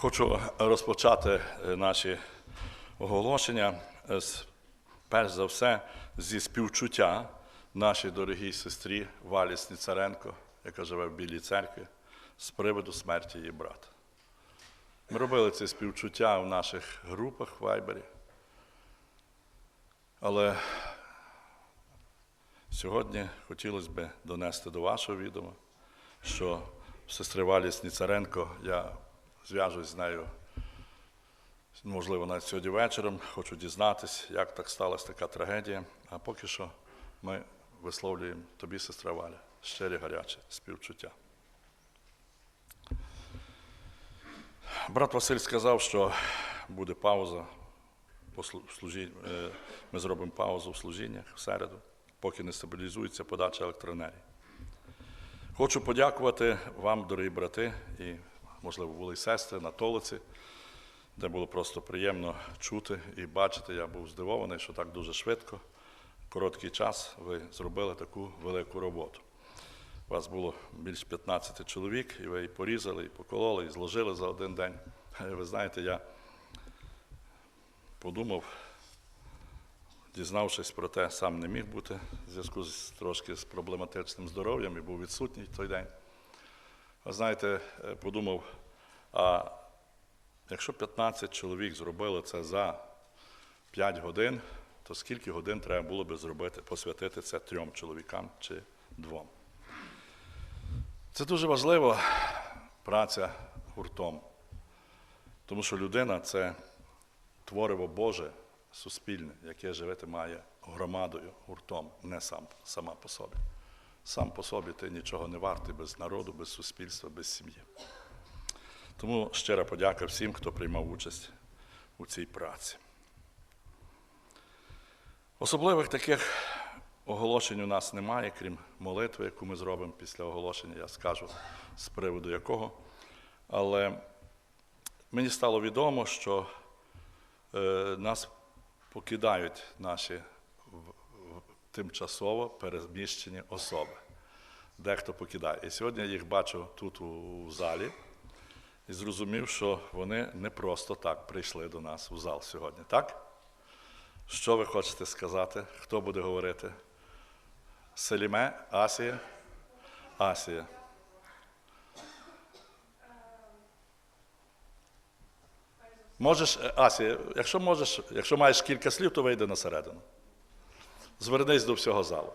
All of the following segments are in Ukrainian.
Хочу розпочати е, наші оголошення е, з, перш за все зі співчуття нашій дорогій сестрі Валі Сніцаренко, яка живе в Білій церкві, з приводу смерті її брата. Ми робили це співчуття в наших групах в Вайбері. Але сьогодні хотілося б донести до вашого відома, що сестри Валі Сніцаренко, я зв'яжусь з нею, можливо, навіть сьогодні вечором, хочу дізнатися, як так сталася така трагедія. А поки що ми висловлюємо тобі, сестра Валя, щирі гаряче співчуття. Брат Василь сказав, що буде пауза. е, Ми зробимо паузу в служіннях в середу, поки не стабілізується подача електроенергії. Хочу подякувати вам, дорогі брати, і, можливо, були сестри на Толиці, де було просто приємно чути і бачити. Я був здивований, що так дуже швидко, короткий час ви зробили таку велику роботу. У вас було більш 15 чоловік, і ви і порізали, і покололи, і зложили за один день. Е, Ви знаєте, я подумав, дізнавшись про те, сам не міг бути в зв'язку з трошки з проблематичним здоров'ям і був відсутній той день. Знаєте, е, подумав, а якщо 15 чоловік зробили це за 5 годин, то скільки годин треба було би зробити, посвятити це трьом чоловікам чи двом? Це дуже важливо, праця гуртом. Тому що людина це твориво Боже, суспільне, яке живити має громадою, гуртом, не сам, сама по собі. Сам по собі ти нічого не вартий без народу, без суспільства, без сім'ї. Тому щира подяка всім, хто приймав участь у цій праці. Особливих таких оголошень у нас немає, крім молитви, яку ми зробимо після оголошення, я скажу з приводу якого. Але мені стало відомо, що е, нас покидають наші тимчасово переміщені особи. Дехто покидає. І сьогодні я їх бачу тут у, у залі і зрозумів, що вони не просто так прийшли до нас у зал сьогодні, так? Що ви хочете сказати? Хто буде говорити? Селіме, Асія? Асія. Можеш, е, Асія, якщо можеш, якщо маєш кілька слів, то вийди на середину. Звернись до всього залу.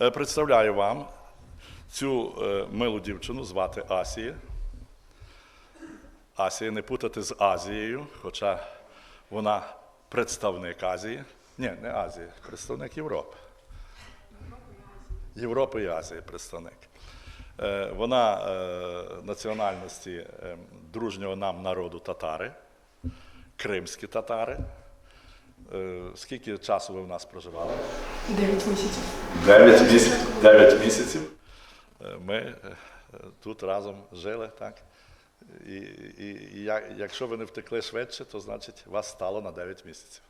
Е, Представляю вам цю е, милу дівчину звати Асія. Асія не путати з Азією, хоча вона представник Азії. Ні, не Азії, представник Європи. Європи і Азії представник. Е, Вона національності е, дружнього нам народу татари, кримські татари. Е, Скільки часу ви в нас проживали? Дев'ять місяців. Дев'ять місяців. Дев'ять місяців. Е, Ми е, тут разом жили, так? І, і, і якщо ви не втекли швидше, то значить вас стало на 9 місяців.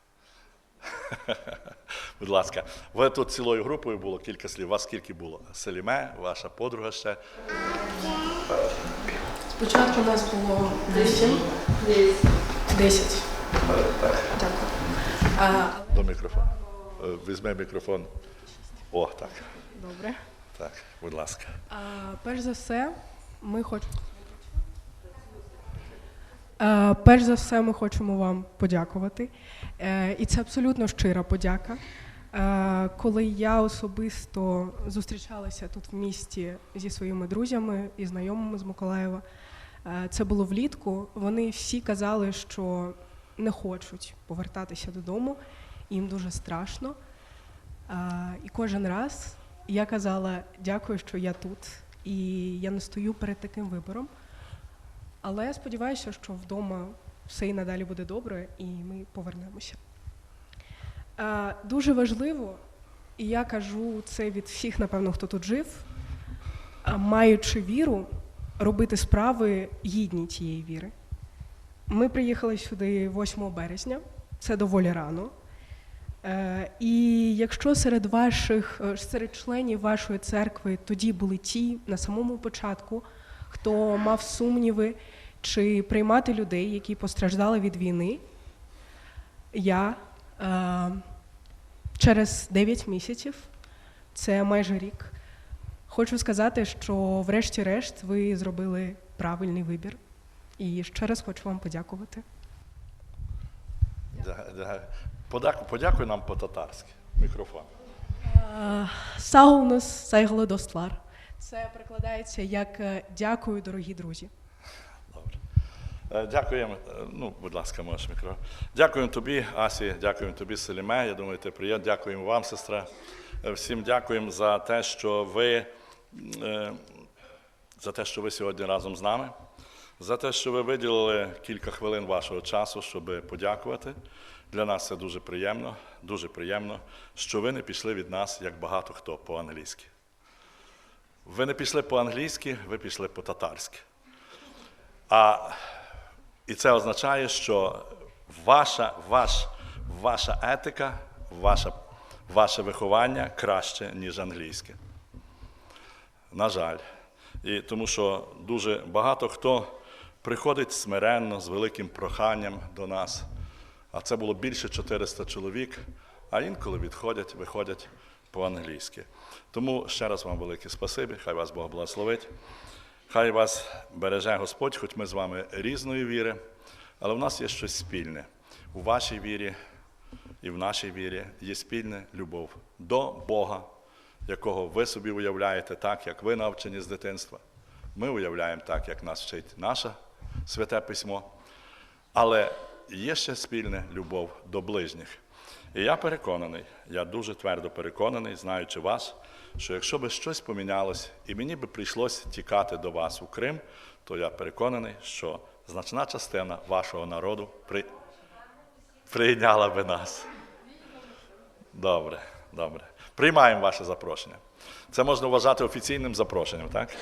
Будь ласка, ви тут цілою групою було кілька слів. Вас скільки було? Селіме, ваша подруга ще. Спочатку нас було вісім. Десять. Так, До мікрофону. Візьми мікрофон. О, так. добре. Так, будь ласка. А, перш за все, ми хочемо. А, перш за все, ми хочемо вам подякувати. Е, і це абсолютно щира подяка. Е, коли я особисто зустрічалася тут в місті зі своїми друзями і знайомими з Миколаєва, е, це було влітку. Вони всі казали, що не хочуть повертатися додому, їм дуже страшно. Е, і кожен раз я казала дякую, що я тут, і я не стою перед таким вибором. Але я сподіваюся, що вдома все і надалі буде добре, і ми повернемося. Е, Дуже важливо, і я кажу це від всіх, напевно, хто тут жив, маючи віру, робити справи гідні тієї віри. Ми приїхали сюди 8 березня, це доволі рано. Е, І якщо серед ваших е, серед членів вашої церкви тоді були ті на самому початку, хто мав сумніви, чи приймати людей, які постраждали від війни. Я е, через 9 місяців, це майже рік, хочу сказати, що врешті-решт ви зробили правильний вибір. І ще раз хочу вам подякувати. Подякуй нам по-татарськи. Мікрофон. Саунус сайглодоствар. Це перекладається як е, дякую, дорогі друзі. Добре. Е, Дякуємо. Е, Ну, будь ласка, можеш мікрофон. Дякуємо тобі, Асі, дякуємо тобі, Селіме. Я думаю, ти приємно. Дякуємо вам, сестра. Е, Всім дякуємо за те, що ви е, за те, що ви сьогодні разом з нами, за те, що ви виділили кілька хвилин вашого часу, щоб подякувати. Для нас це дуже приємно, дуже приємно, що ви не пішли від нас, як багато хто по-англійськи. Ви не пішли по-англійськи, ви пішли по-татарськи. А, і це означає, що ваша, ваш, ваша етика, ваша, ваше виховання краще, ніж англійське. На жаль. І тому що дуже багато хто приходить смиренно, з великим проханням до нас. А це було більше 400 чоловік, а інколи відходять, виходять по-англійськи. Тому ще раз вам велике спасибі, хай вас Бог благословить. Хай вас береже Господь, хоч ми з вами різної віри, але в нас є щось спільне. У вашій вірі і в нашій вірі є спільна любов до Бога, якого ви собі уявляєте так, як ви навчені з дитинства. Ми уявляємо так, як нас вчить наше святе письмо. Але є ще спільна любов до ближніх. І я переконаний, я дуже твердо переконаний, знаючи вас, що якщо би щось помінялось, і мені би прийшлось тікати до вас у Крим, то я переконаний, що значна частина вашого народу при... прийняла би нас. Добре, добре. Приймаємо ваше запрошення. Це можна вважати офіційним запрошенням, так?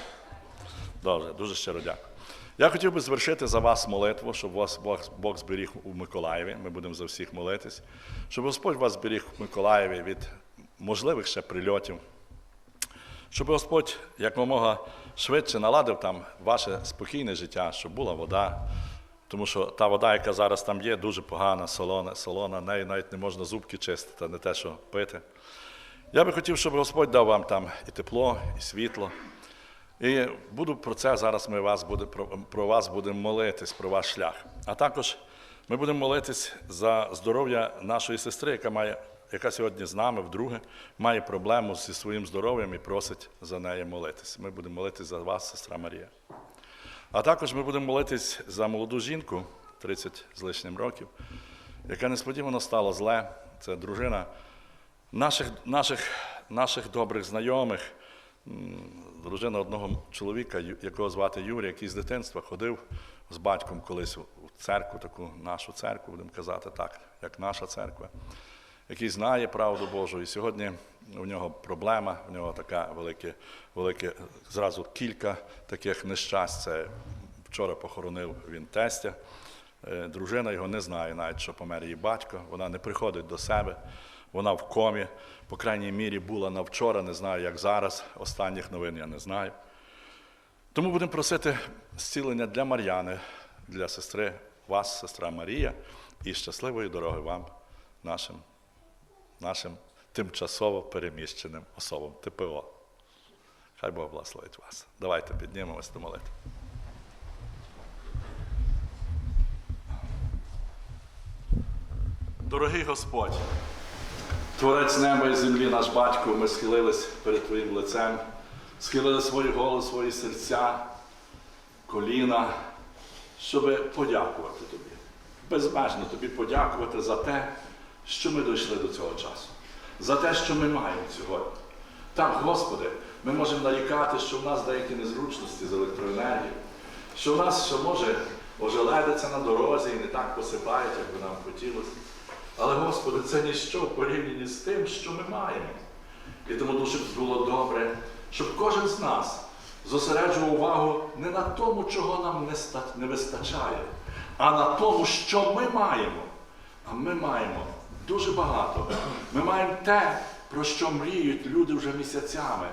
Добре, дуже щиро дякую. Я хотів би звершити за вас молитву, щоб вас Бог, зберіг у Миколаєві. Ми будемо за всіх молитись, щоб Господь вас зберіг в Миколаєві від можливих ще прильотів, щоб Господь якомога швидше наладив там ваше спокійне життя, щоб була вода. Тому що та вода, яка зараз там є, дуже погана, солона, солона, нею навіть не можна зубки чистити, не те, що пити. Я би хотів, щоб Господь дав вам там і тепло, і світло. І буду про це зараз ми вас буде, про, про вас будемо молитись, про ваш шлях. А також ми будемо молитись за здоров'я нашої сестри, яка має, яка сьогодні з нами вдруге має проблему зі своїм здоров'ям і просить за неї молитись. Ми будемо молитись за вас, сестра Марія. А також ми будемо молитись за молоду жінку, 30 з лишнім років, яка несподівано стала зле. Це дружина наших, наших, наших добрих знайомих, дружина одного чоловіка, якого звати Юрій, який з дитинства ходив з батьком колись у церкву, таку нашу церкву, будемо казати так, як наша церква, який знає правду Божу. І сьогодні у нього проблема, у нього така велике, велике зразу кілька таких нещасть. Це вчора похоронив він тестя. Е, Дружина його не знає навіть, що помер її батько. Вона не приходить до себе, вона в комі. По крайній мірі була на вчора, не знаю, як зараз. Останніх новин я не знаю. Тому будемо просити зцілення для Мар'яни, для сестри, вас, сестра Марія, і щасливої дороги вам, нашим, нашим тимчасово переміщеним особам ТПО. Хай Бог благословить вас. Давайте піднімемось до молитви. Дорогий Господь, Творець неба і землі, наш батько, ми схилились перед Твоїм лицем, схилили свої голови, свої серця, коліна, щоб подякувати Тобі. Безмежно Тобі подякувати за те, що ми дійшли до цього часу, за те, що ми маємо сьогодні. Так, Господи, ми можемо нарікати, що в нас деякі незручності з електроенергією, що в нас, що може, ожеледиться на дорозі і не так посипають, як би нам хотілося. Але, Господи, це ніщо в порівнянні з тим, що ми маємо. І тому дуже було добре, щоб кожен з нас зосереджував увагу не на тому, чого нам не, ста- не вистачає, а на тому, що ми маємо. А ми маємо дуже багато. Ми маємо те, про що мріють люди вже місяцями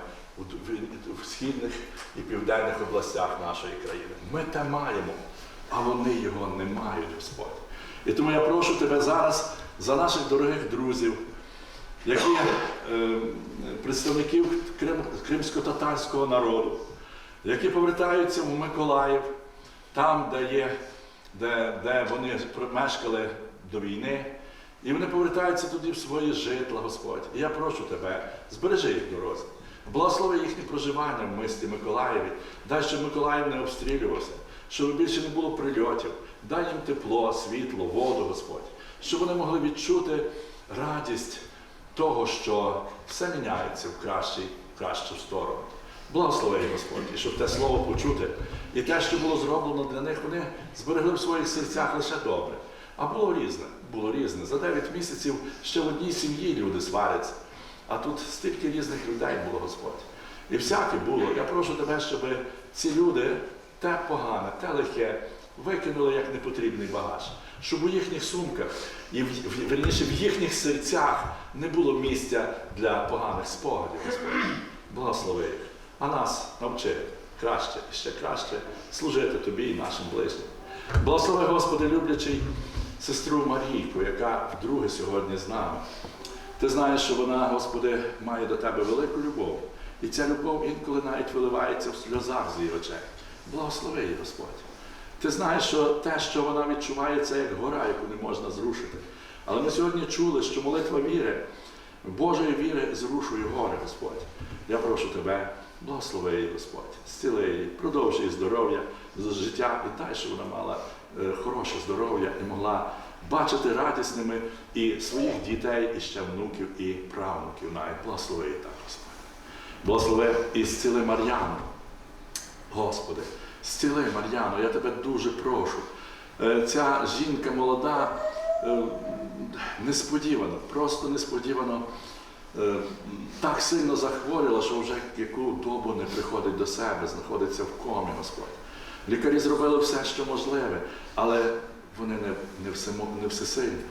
в східних і південних областях нашої країни. Ми те маємо. а вони його не мають, Господь. І тому я прошу тебе зараз за наших дорогих друзів, які е, представників Крим, кримсько-татарського народу, які повертаються в Миколаїв, там, де є, де, де вони мешкали до війни, і вони повертаються туди в свої житла, Господь. І я прошу тебе, збережи їх дорозі. Благослови їхнє проживання в місті Миколаєві. Дай, щоб Миколаїв не обстрілювався, щоб більше не було прильотів. Дай їм тепло, світло, воду, Господь, щоб вони могли відчути радість того, що все міняється в кращий, в кращу сторону. Благослови, Господь, і щоб те слово почути, і те, що було зроблено для них, вони зберегли в своїх серцях лише добре. А було різне, було різне. За 9 місяців ще в одній сім'ї люди сваряться. А тут стільки різних людей було, Господь. І всяке було. Я прошу тебе, щоб ці люди те погане, те лихе викинули як непотрібний багаж. Щоб у їхніх сумках і в, верніше в їхніх серцях не було місця для поганих спогадів. Благослови їх. А нас навчи краще і ще краще служити тобі і нашим ближнім. Благослови, Господи, люблячий сестру Марійку, яка вдруге сьогодні з нами. Ти знаєш, що вона, Господи, має до тебе велику любов. І ця любов інколи навіть виливається в сльозах з її очей. Благослови її, Господь. Ти знаєш, що те, що вона відчуває, це як гора, яку не можна зрушити. Але ми сьогодні чули, що молитва віри, Божої віри зрушує гори, Господь. Я прошу тебе, благослови її, Господь, зціли її, продовжуй її здоров'я, життя і дай, щоб вона мала е, хороше здоров'я і могла бачити радісними і своїх дітей, і ще внуків, і правнуків. Навіть благослови її так, Господь. Благослови і зціли Мар'яну. Господи, зціли Мар'яну, я тебе дуже прошу. Е, Ця жінка молода, е, несподівано, просто несподівано е, так сильно захворіла, що вже яку добу не приходить до себе, знаходиться в комі, Господь. Лікарі зробили все, що можливе, але вони не, не, всемо- не всесильні.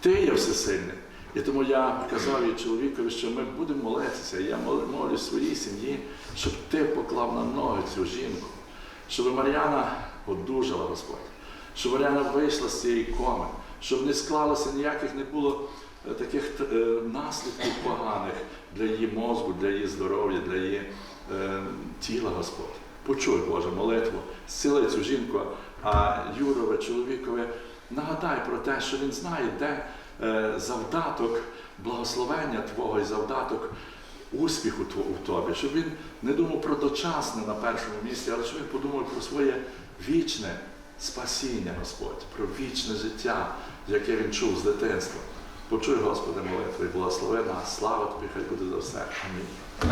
Ти є всесильний. І тому я казав їй чоловікові, що ми будемо молитися. Я мол- молюсь своїй сім'ї, щоб ти поклав на ноги цю жінку, щоб Мар'яна одужала, Господь, щоб Мар'яна вийшла з цієї коми, щоб не склалося ніяких не було е, таких е, наслідків поганих для її мозку, для її здоров'я, для її е, тіла, Господь. Почуй, Боже, молитву, зціли цю жінку, а Юрове, чоловікове, нагадай про те, що він знає, де е, завдаток благословення Твого і завдаток успіху у Тобі, щоб він не думав про дочасне на першому місці, але щоб він подумав про своє вічне спасіння, Господь, про вічне життя, яке він чув з дитинства. Почуй, Господи, молитву і благослови нас. Слава Тобі, хай буде за все. Амінь.